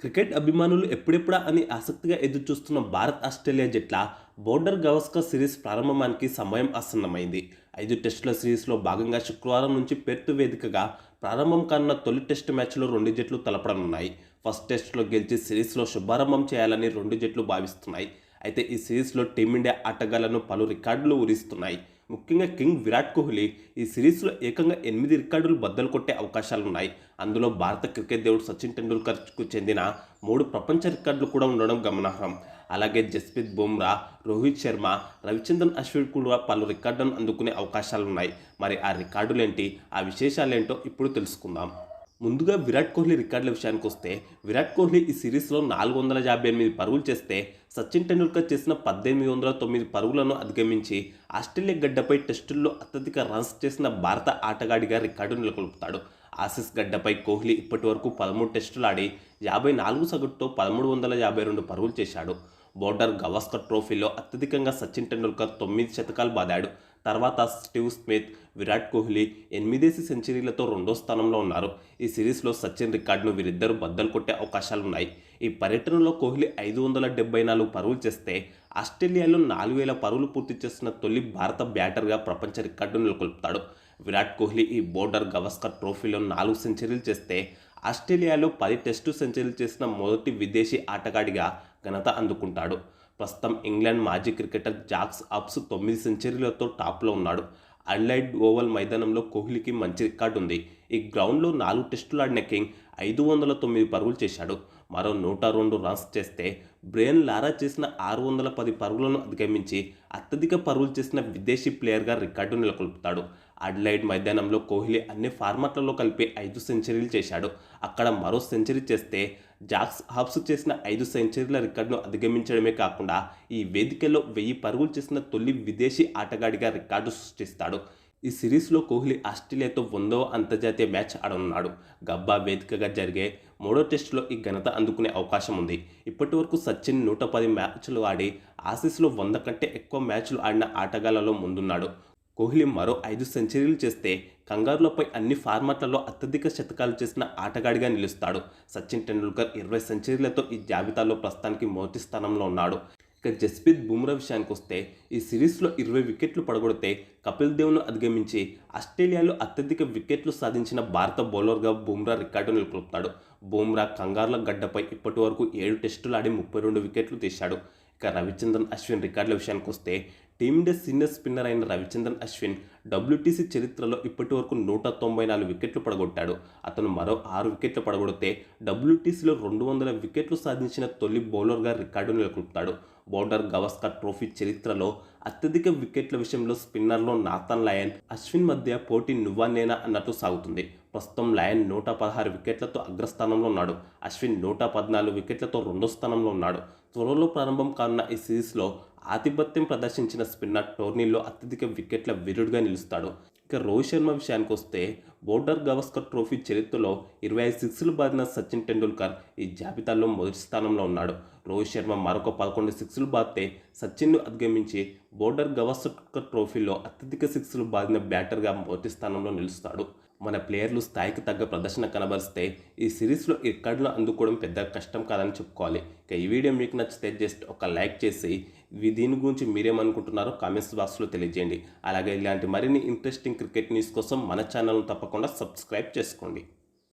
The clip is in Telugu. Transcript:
క్రికెట్ అభిమానులు ఎప్పుడెప్పుడా అని ఆసక్తిగా ఎదురుచూస్తున్న భారత్ ఆస్ట్రేలియా జట్ల బోర్డర్ గవస్కర్ సిరీస్ ప్రారంభమానికి సమయం ఆసన్నమైంది. ఐదు టెస్టుల సిరీస్లో భాగంగా శుక్రవారం నుంచి పెర్త్ వేదికగా ప్రారంభం కానున్న తొలి టెస్టు మ్యాచ్లో రెండు జట్లు తలపడనున్నాయి. ఫస్ట్ టెస్టులో గెలిచి సిరీస్లో శుభారంభం చేయాలని రెండు జట్లు భావిస్తున్నాయి. అయితే ఈ సిరీస్లో టీమిండియా ఆటగాళ్ళను పలు రికార్డులు ఊరిస్తున్నాయి. ముఖ్యంగా కింగ్ విరాట్ కోహ్లీ ఈ సిరీస్లో ఏకంగా ఎనిమిది రికార్డులు బద్దలు కొట్టే అవకాశాలున్నాయి. అందులో భారత క్రికెట్ దేవుడు సచిన్ టెండూల్కర్కు చెందిన మూడు ప్రపంచ రికార్డులు కూడా ఉండడం గమనార్హం. అలాగే జస్ప్రీత్ బుమ్రా రోహిత్ శర్మ రవిచంద్రన్ అశ్విన్ కూడా పలు రికార్డులను అందుకునే అవకాశాలున్నాయి. మరి ఆ రికార్డులేంటి? ఆ విశేషాలేంటో ఇప్పుడు తెలుసుకుందాం. ముందుగా విరాట్ కోహ్లీ రికార్డుల విషయానికి వస్తే విరాట్ కోహ్లీ ఈ సిరీస్లో నాలుగు వందల యాభై ఎనిమిది పరుగులు చేస్తే సచిన్ టెండూల్కర్ చేసిన పద్దెనిమిది వందల తొమ్మిది పరుగులను అధిగమించి ఆస్ట్రేలియా గడ్డపై టెస్టుల్లో అత్యధిక రన్స్ చేసిన భారత ఆటగాడిగా రికార్డు నెలకొల్పుతాడు. ఆసిస్ గడ్డపై కోహ్లీ ఇప్పటి వరకు పదమూడు టెస్టులు ఆడి యాభై నాలుగు సగటుతో పదమూడు వందల యాభై రెండు పరుగులు చేశాడు. బోర్డర్ గవాస్కర్ ట్రోఫీలో అత్యధికంగా సచిన్ టెండూల్కర్ తొమ్మిది శతకాలు బాదాడు. తర్వాత స్టీవ్ స్మిత్ విరాట్ కోహ్లీ ఎనిమిదేసి సెంచరీలతో రెండో స్థానంలో ఉన్నారు. ఈ సిరీస్లో సచిన్ రికార్డును వీరిద్దరూ బద్దలు కొట్టే అవకాశాలున్నాయి. ఈ పర్యటనలో కోహ్లీ ఐదు వందల డెబ్బై నాలుగు పరుగులు చేస్తే ఆస్ట్రేలియాలో నాలుగు వేల పరుగులు పూర్తి చేసిన తొలి భారత బ్యాటర్గా ప్రపంచ రికార్డు నెలకొల్పుతాడు. విరాట్ కోహ్లీ ఈ బోర్డర్ గవస్కర్ ట్రోఫీలో నాలుగు సెంచరీలు చేస్తే ఆస్ట్రేలియాలో పది టెస్టు సెంచరీలు చేసిన మొదటి విదేశీ ఆటగాడిగా ఘనత అందుకుంటాడు. ప్రస్తుతం ఇంగ్లాండ్ మాజీ క్రికెటర్ జాక్స్ అప్స్ తొమ్మిది సెంచరీలతో టాప్లో ఉన్నాడు. అడ్లైడ్ ఓవల్ మైదానంలో కోహ్లీకి మంచి రికార్డు ఉంది. ఈ గ్రౌండ్లో నాలుగు టెస్టులు ఆడిన కింగ్ ఐదు వందల తొమ్మిది పరుగులు చేశాడు. మరో నూట రెండు రన్స్ చేస్తే బ్రెయిన్ లారా చేసిన ఆరు వందల పది పరుగులను అధిగమించి అత్యధిక పరుగులు చేసిన విదేశీ ప్లేయర్గా రికార్డు నెలకొల్పుతాడు. అడ్లైడ్ మైదానంలో కోహ్లీ అన్ని ఫార్మాట్లలో కలిపి ఐదు సెంచరీలు చేశాడు. అక్కడ మరో సెంచరీ చేస్తే జాక్స్ హాబ్స్ చేసిన ఐదు సెంచరీల రికార్డును అధిగమించడమే కాకుండా ఈ వేదికలో వెయ్యి పరుగులు చేసిన తొలి విదేశీ ఆటగాడిగా రికార్డు సృష్టిస్తాడు. ఈ సిరీస్లో కోహ్లీ ఆస్ట్రేలియాతో వందవ అంతర్జాతీయ మ్యాచ్ ఆడనున్నాడు. గబ్బా వేదికగా జరిగే మూడో టెస్టులో ఈ ఘనత అందుకునే అవకాశం ఉంది. ఇప్పటి వరకు సచిన్ నూట పది మ్యాచ్లు ఆడి ఆసీస్లో వంద కంటే ఎక్కువ మ్యాచ్లు ఆడిన ఆటగాళ్ళలో ముందున్నాడు. కోహ్లీ మరో ఐదు సెంచరీలు చేస్తే కంగారులపై అన్ని ఫార్మాట్లలో అత్యధిక శతకాలు చేసిన ఆటగాడిగా నిలుస్తాడు. సచిన్ టెండూల్కర్ ఇరవై సెంచరీలతో ఈ జాబితాలో ప్రస్తుతానికి మొదటి స్థానంలో ఉన్నాడు. ఇక జస్ప్రీత్ బుమ్రా విషయానికి వస్తే ఈ సిరీస్లో ఇరవై వికెట్లు పడగొడితే కపిల్ దేవ్ను అధిగమించి ఆస్ట్రేలియాలో అత్యధిక వికెట్లు సాధించిన భారత బౌలర్గా బుమ్రా రికార్డు నెలకొల్పుతాడు. బుమ్రా కంగారుల గడ్డపై ఇప్పటి వరకు ఏడు టెస్టులు ఆడి ముప్పై రెండు వికెట్లు తీశాడు. ఇక రవిచంద్రన్ అశ్విన్ రికార్డుల విషయానికి వస్తే టీమిండియా సీనియర్ స్పిన్నర్ అయిన రవిచంద్రన్ అశ్విన్ డబ్ల్యూటీసీ చరిత్రలో ఇప్పటి వరకు నూట తొంభై నాలుగు వికెట్లు పడగొట్టాడు. అతను మరో ఆరు వికెట్లు పడగొడితే డబ్ల్యూటీసీలో రెండు వందల వికెట్లు సాధించిన తొలి బౌలర్గా రికార్డు నెలకొల్పుతాడు. బౌలర్ గవస్కర్ ట్రోఫీ చరిత్రలో అత్యధిక వికెట్ల విషయంలో స్పిన్నర్లో నాథన్ లయన్ అశ్విన్ మధ్య పోటీ నువ్వా నేనా అన్నట్టు సాగుతుంది. ప్రస్తుతం లయన్ నూట పదహారు వికెట్లతో అగ్రస్థానంలో ఉన్నాడు. అశ్విన్ నూట పద్నాలుగు వికెట్లతో రెండో స్థానంలో ఉన్నాడు. త్వరలో ప్రారంభం కానున్న ఈ సిరీస్లో ఆధిపత్యం ప్రదర్శించిన స్పిన్నర్ టోర్నీలో అత్యధిక వికెట్ల వీరుడుగా నిలుస్తాడు. ఇక రోహిత్ శర్మ విషయానికి వస్తే బోర్డర్ గవస్కర్ ట్రోఫీ చరిత్రలో ఇరవై ఐదు సిక్స్లు బాదిన సచిన్ టెండూల్కర్ ఈ జాబితాలో మొదటి స్థానంలో ఉన్నాడు. రోహిత్ శర్మ మరొక పదకొండు సిక్స్లు బాదితే సచిన్ను అధిగమించి బోర్డర్ గవస్కర్ ట్రోఫీలో అత్యధిక సిక్స్లు బాదిన బ్యాటర్గా మొదటి స్థానంలో నిలుస్తాడు. మన ప్లేయర్లు స్థాయికి తగ్గ ప్రదర్శన కనబరిస్తే ఈ సిరీస్లో ఎక్కడలో అందుకోవడం పెద్ద కష్టం కాదని చెప్పుకోవాలి. ఇక ఈ వీడియో మీకు నచ్చితే జస్ట్ ఒక లైక్ చేసి దీని గురించి మీరేమనుకుంటున్నారో కామెంట్స్ బాక్స్లో తెలియజేయండి. అలాగే ఇలాంటి మరిన్ని ఇంట్రెస్టింగ్ క్రికెట్ న్యూస్ కోసం మన ఛానల్ను తప్పకుండా సబ్స్క్రైబ్ చేసుకోండి.